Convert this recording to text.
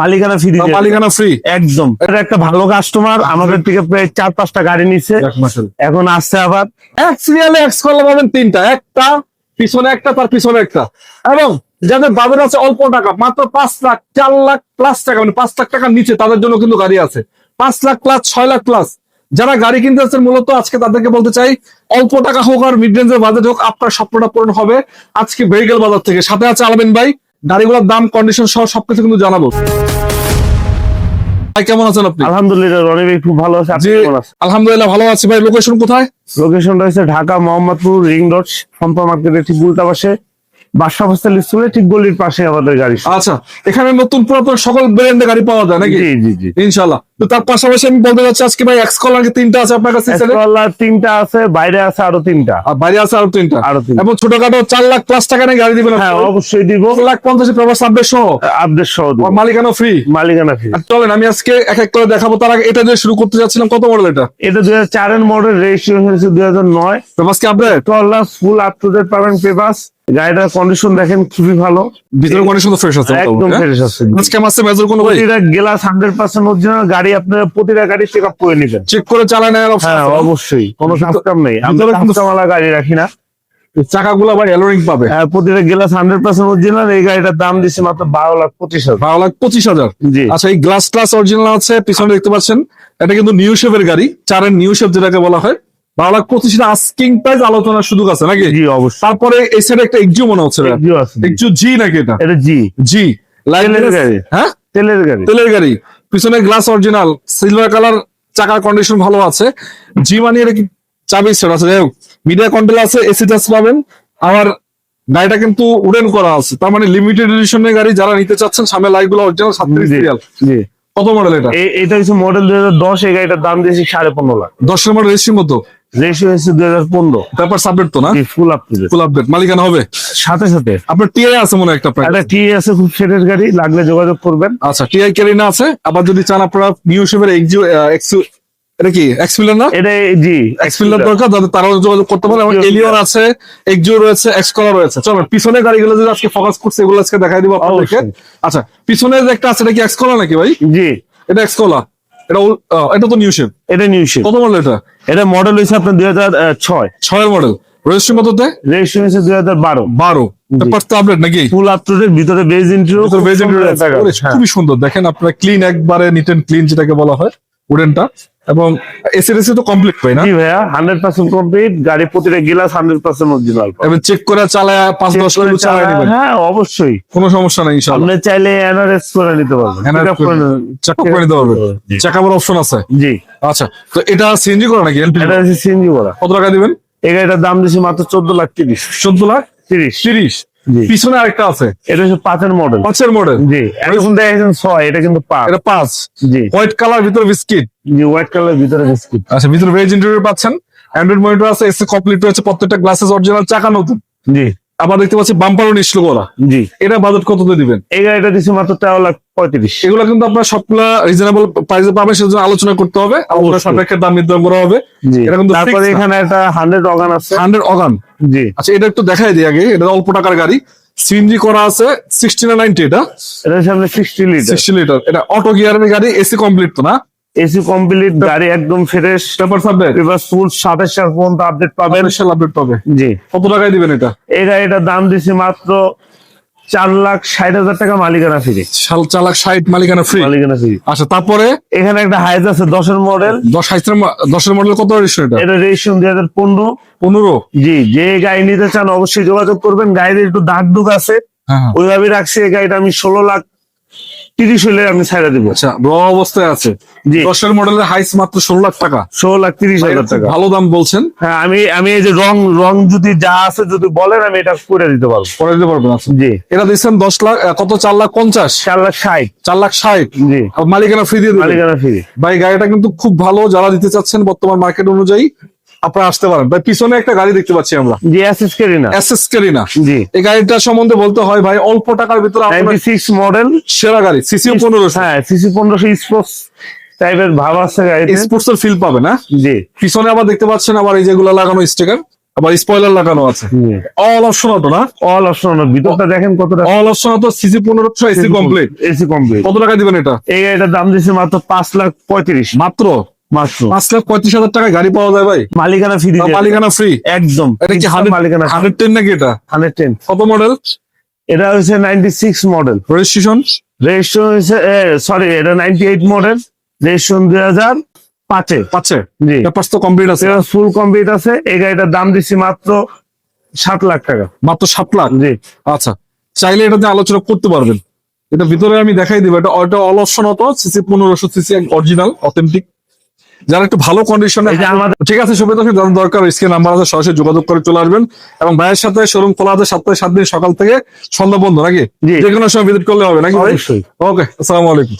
মালিকানা ফ্রি মালিকানা ফ্রি একদম। এটা একটা ভালো কাস্টমার আমাদের থেকে প্রায় চার পাঁচটা গাড়ি নিচ্ছে এখন আসছে আবার। এক সিরিয়ালে এক্স কলা পাবেন তিনটা একটা পিছনে একটা তার পিছনে একটা। এবং যাদের বাজারে আছে অল্প টাকা মাত্র পাঁচ লাখ চার লাখ প্লাস টাকা মানে পাঁচ লাখ টাকার নিচে তাদের জন্য কিন্তু গাড়ি আছে। পাঁচ লাখ প্লাস ছয় লাখ প্লাস যারা গাড়ি কিনতে যাচ্ছেন মূলত আজকে তাদেরকে বলতে চাই অল্প টাকা হোক আর মিড রেঞ্জের বাজেট হোক আপনার স্বপ্নটা পূরণ হবে। আজকে ভেহিকেল বাজার থেকে। সাথে আছে আলবেন ভাই। গাড়িগুলোর দাম কন্ডিশন সহ সবকিছু কিন্তু জানাব। ভাই কেমন আছেন আপনি? আলহামদুলিল্লাহ রনি ভাই খুব ভালো আছে। আপনি কেমন আছেন? আলহামদুলিল্লাহ ভালো আছি। ভাই লোকেশন কোথায়? লোকেশন হচ্ছে ঢাকা মোহাম্মদপুর রিং রোড সম্পা মার্কেটের ঠিক উল্টা পাশে। বাসা বস্তা স্কুলে ঠিক গলির পাশে আমাদের গাড়ি আচ্ছা এখানে নতুন পুরাতন সকল ব্র্যান্ডের গাড়ি পাওয়া যায় নাকি? জি জি জি। ইনশাল্লাহ তো তার পাশাপাশি আমি বলতে চাচ্ছি আজকে ভাই এক্স কলার তিনটা আছে আপনার কাছে এসপ্রলার তিনটা আছে বাইরে আছে আরও তিনটা। আর বাইরে আছে আরও তিনটা? আরও তিনটা। এবং ছোটখাটো চার লাখ প্লাস টাকা নিয়ে গাড়ি দিবেন হ্যাঁ অবশ্যই দিব। এক লাখ পঞ্চাশ পেপার সাবজেক্ট সহ? আপডেট সহ দিব। মালিকানা ফ্রি মালিকানা ফ্রি আর চলেন আমি আজকে এক এক করে দেখাবো। তার আগে এটা দিয়ে শুরু করতে যাচ্ছিলাম কত মডেল এটা? এটা দুই হাজার চারের মডেল রেজিস্ট্রেশন হয়েছে দুই হাজার নয়। পেপার কি আপডেট টলার ফুল আপ টু ডেট পাবেন পেপাস গাড়িটার কন্ডিশন দেখেন খুবই ভালো। ভিতরে কন্ডিশন তো ফ্রেশ আছে একদম হ্যাঁ? ফ্রেশ আছে। আজকে আমার মেজর কোনো প্রতিটা গ্লাস হান্ড্রেড পার্সেন্ট অরিজিনাল গাড়ি আপনারা প্রতিটা গাড়ি চেক আপ করে নেবেন। চেক করে চালায় নেওয়ার হ্যাঁ অবশ্যই। কোনো ভিতরে- নেই। আমরা কিন্তু- গাড়ি রাখি না। চাকাগুলো আবার এলোরিং পাবে। হ্যাঁ, প্রতিটা গ্লাস হান্ড্রেড পার্সেন্ট অরিজিনাল এই গাড়িটার দাম দিচ্ছে মাত্র বারো লাখ পঁচিশ হাজার। বারো লাখ পঁচিশ হাজার। জি। আচ্ছা এই গ্লাস ক্লাস অরিজিনাল আছে পিছনে দেখতে পাচ্ছেন। এটা কিন্তু নিউ শেপের গাড়ি চারের নিউ শেপ যেটাকে বলা হয়। বারো লাখ পঁচিশ আস্কিং প্রাইস আলোচনার সুযোগ আছে নাকি? জি অবশ্যই। তারপরে এই সাইডে একটা এক্সিও মনে হচ্ছে এক্সিও জি নাকি এটা? এটা জি জি তেলের গাড়ি। হ্যাঁ? তেলের গাড়ি। তেলের গাড়ি। পিছনে গ্লাস অরিজিনাল সিলভার কালার চাকার কন্ডিশন ভালো আছে। জি মানে এটা কি চাবি সেট আছে? যাই হোক মিডিয়া কন্ট্রোল আছে এসি টাচ পাবেন। আমার গাড়িটা কিন্তু উডেন করা আছে। তার মানে লিমিটেড এডিশনের গাড়ি যারা নিতে চাচ্ছেন সামনে লাইটগুলো অরিজিনাল সাতত্রিশ জি। সিরিয়াল কত মডেল এটা? এটা হচ্ছে মডেল দুই হাজার দশ এই গাড়িটার দাম দিয়েছি সাড়ে পনেরো লাখ। দশ নম্বর রেজিস্ট্রি মতো? রেশিও হচ্ছে দুই হাজার পনেরো। ব্যাপার সাবজেক্ট তো না? ফুল আপ ফুল আপডেট মালিকানা হবে? সাথে সাথে। আপনার টিআই আছে মনে একটা আপনার একটা টি আছে খুব সেটের গাড়ি লাগলে যোগাযোগ করবেন। আচ্ছা টিআই ক্যারিনা আছে? আবার যদি চান আপনারা নিউ শেপের এক্সিও এক্সিও এটা কি এক্সপিলার না? এটা জি এক্সপিলার দরকার তাদের তারাও যোগাযোগ করতে পারে। এলিয়ন আছে এক্সিও রয়েছে এক্সকলা রয়েছে। চলো পিছনে গাড়িগুলো যদি আজকে ফোকাস করছে এগুলো আজকে দেখাই দিব আপনাদেরকে। আচ্ছা পিছনে যে একটা আছে এটা কি এক্সকলা নাকি ভাই? জি। এটা এক্সকলা এটা এটা তো নিউ শেপ এটা নিউ শেপ কত মডেল এটা? এটা মডেল আপনার মডেল রেজিস্ট্রেশন তো আপডেট নাকি? ফুল ভিতরে বেজ খুবই সুন্দর। দেখেন আপনারা ক্লিন একবারে নিট এন্ড ক্লিন যেটাকে বলা হয় উডেনটা এবং এসি তো কমপ্লিট পাই না? জি ভাইয়া হান্ড্রেড পার্সেন্ট কমপ্লিট গাড়ি প্রতিটা গিলাস হান্ড্রেড পার্সেন্ট অরিজিনাল এবার চেক করে চালায় পাঁচ দশ কিলো চালায় নেবেন। হ্যাঁ অবশ্যই। কোনো সমস্যা নাই ইনশাআল্লাহ। আপনি চাইলে এনআরএস করে নিতে পারবেন। NRS করে নিতে- চাকা করে নিতে পারবে জি। চাকাবার অপশন আছে? জি। আচ্ছা তো এটা সিএনজি করা নাকি এলপি এটা সিএনজি করা। কত টাকা দিবেন? এই গাড়িটার দাম দিচ্ছে মাত্র চোদ্দ লাখ তিরিশ। চোদ্দ লাখ তিরিশ। তিরিশ। জি পিছনে আরেকটা আছে। এটা হচ্ছে পাঁচের মডেল পাঁচের মডেল জি এখন দেখেছেন ছয় এটা কিন্তু পাঁচ। এটা পাঁচ। জি। হোয়াইট কালার ভিতরে বিস্কিট জি হোয়াইট কালার ভিতরে বিস্কিট আচ্ছা ভিতরে ভেজ ইন্টেরিয়র পাচ্ছেন। অ্যান্ড্রয়েড মনিটর আছে এসি কমপ্লিট রয়েছে প্রত্যেকটা গ্লাসেস অরিজিনাল চাকা নতুন। জি। আবার দেখতে পাচ্ছি বাম্পারও নিশ্চল করা জি। এটা বাজেট কত দিবেন? এই গাড়িটা দিচ্ছে মাত্র তেরো লাখ পঁয়ত্রিশ। এগুলো কিন্তু আপনার সবগুলা রিজনেবল প্রাইসে পাবেন সেজন্য আলোচনা করতে হবে আপনার অবশ্যই। সাপেক্ষে দাম নির্ধারণ করা হবে। এটা কিন্তু তারপরে এখানে একটা হান্ড্রেড অগান আছে। হান্ড্রেড অগান জি। আচ্ছা এটা একটু দেখাই দিই আগে এটা অল্প টাকার গাড়ি। সিএনজি করা আছে সিক্সটি না নাইনটি এটা? এটা হচ্ছে সিক্সটি লিটার সিক্সটি লিটার এটা অটো গিয়ারের গাড়ি এসি কমপ্লিট তো না? এসি কমপ্লিট গাড়ি একদম fresh paper subject? Paper full সাতাশ সাল পর্যন্ত আপডেট পাবেন। স্পেশাল আপডেট পাবে? জি। কত টাকায় দিবেন এটা? এই গাড়িটার দাম দিছি মাত্র চার লাখ ষাট হাজার টাকা মালিকানা ফ্রি চার লাখ ষাট মালিকানা ফ্রি মালিকানা ফ্রি আচ্ছা তারপরে? এখানে একটা হাইজ আছে দশের মডেল দশ হাইস্টের দশের মডেল কত রেজিস্ট্রেশন এটা? এটা রেজিস্ট্রেশন দুই হাজার পনেরো। পনেরো? জি যে গাড়ি নিতে চান অবশ্যই যোগাযোগ করবেন। গাড়ির একটু দাগ দুগ আছে। হ্যাঁ হ্যাঁ। ওইভাবে রাখছি এই গাড়িটা আমি ষোলো লাখ তিরিশ হলে আমি ছাড়া দিব। আচ্ছা র অবস্থায় আছে। জি। দশের মডেলের হাইস মাত্র ষোলো লাখ টাকা। ষোলো লাখ তিরিশ হাজার টাকা। ভালো দাম বলছেন। হ্যাঁ আমি আমি এই যে রং রং যদি যা আছে যদি বলেন আমি এটা করে দিতে পারব। পরে দিতে পারবেন আচ্ছা। জি। এটা দিচ্ছেন দশ লাখ কত চার লাখ পঞ্চাশ? চার লাখ ষাট। চার লাখ ষাট? জি। মালিকানা ফ্রি দিয়ে মালিকানা ফ্রি ভাই গাড়িটা কিন্তু খুব ভালো যারা দিতে চাচ্ছেন বর্তমান মার্কেট অনুযায়ী আপনারা আসতে পারেন। ভাই পিছনে একটা গাড়ি দেখতে পাচ্ছি আমরা। জি করি না এসএস কেরিনা জি। এই গাড়িটা সম্বন্ধে বলতে হয় ভাই অল্প টাকার ভিতরে আপনার নাইনটি সিক্স মডেল সেরা গাড়ি সিসি পনেরোশো। হ্যাঁ সিসি পনেরোশো স্পোর্টস টাইপের ভাব আছে গাড়িতে। স্পোর্টস এর ফিল পাবে না জি। পিছনে আবার দেখতে পাচ্ছেন আবার এই যেগুলো লাগানো স্টিকার আবার স্পয়লার লাগানো আছে। অল অপশন অটো না? অল অপশন ভিতরটা দেখেন কতটা অল অপশন অটো সিসি পনেরোশো এসি কমপ্লিট এসি কমপ্লিট কত টাকা দিবেন এটা? এই গাড়িটার দাম দিচ্ছে মাত্র পাঁচ লাখ পঁয়ত্রিশ। মাত্র? মাত্র। পাঁচ লাখ পঁয়ত্রিশ হাজার টাকায় গাড়ি পাওয়া যায় ভাই। মালিকানা ফ্রি মালিকানা ফ্রি একদম। এটা কি মালিকানা হান্ড্রেড টেন নাকি এটা? হান্ড্রেড টেন কত মডেল এটা হচ্ছে ninety six model registration registration হচ্ছে সরি এটা নাইনটি এইট মডেল রেজিস্ট্রেশন দুই হাজার পাঁচে। জি। তো কমপ্লিট আছে। ফুল কমপ্লিট আছে। এই গাড়িটার দাম দিচ্ছি মাত্র সাত লাখ টাকা। মাত্র সাত লাখ? জি। আচ্ছা। চাইলে এটাতে আলোচনা করতে পারবেন। এটা ভিতরে আমি দেখাই দিব। এটা অল অপশন সিসি পনেরোশো সিসি অরিজিনাল অথেন্টিক যারা একটু ভালো কন্ডিশনে এই যে আমাদের ঠিক আছে সুবিধা যাদের দরকার স্ক্রিন নাম্বার আছে সরাসরি যোগাযোগ করে চলে আসবেন। এবং ভাইয়ের সাথে শোরুম খোলা আছে সপ্তাহে সাত দিন সকাল থেকে সন্ধ্যা বন্ধ নাকি? যে কোনো সময় ভিজিট করলে হবে নাকি ওকে আসসালামু আলাইকুম।